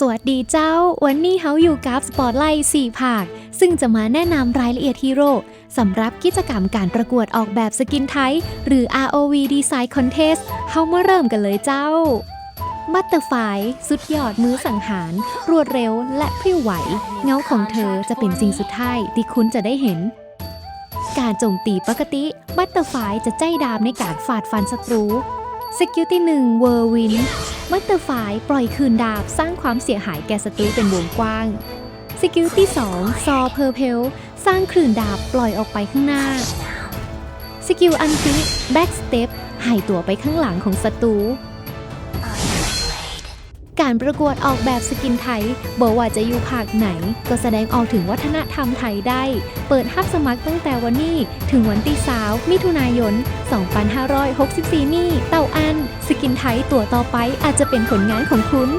สวัสดีเจ้า วันนี้เฮาอยู่กับสปอตไลท์4ภาค ซึ่งจะมาแนะนำรายละเอียดฮีโร่สำหรับกิจกรรมการประกวดออกแบบสกินไทย หรือ ROV Design Contest เฮามาเริ่มกันเลยเจ้า บัตเตอร์ไฟสุดยอดมือสังหาร รวดเร็วและพริ้วไหว เงาของเธอจะเป็นสิ่งสุดท้ายที่คุณจะได้เห็น การโจมตีปกติ บัตเตอร์ไฟจะใจดามในการฟาดฟันศัตรูสกิลที่1เวอร์วิน มัตเตอร์ไฟปล่อยคืนดาบสร้างความเสียหายแก่ศัตรูเป็นวงกว้าง สกิลที่ 2 ซอเพอร์เพล สร้างคืนดาบปล่อยออกไปข้างหน้า สกิลอันติแบ็กสเต็ปหายตัวไปข้างหลังของศัตรู การประกวดออกแบบสกินไทยบอกว่าจะอยู่ภาคไหน ก็แสดงออกถึงวัฒนธรรมไทยได้ เปิดรับสมัครตั้งแต่วันนี้ ถึงวันที่สาวมิถุนายน 2564 นี้ เต่าอัน สกินไทยตัวต่อไปอาจจะเป็นผลงานของคุณ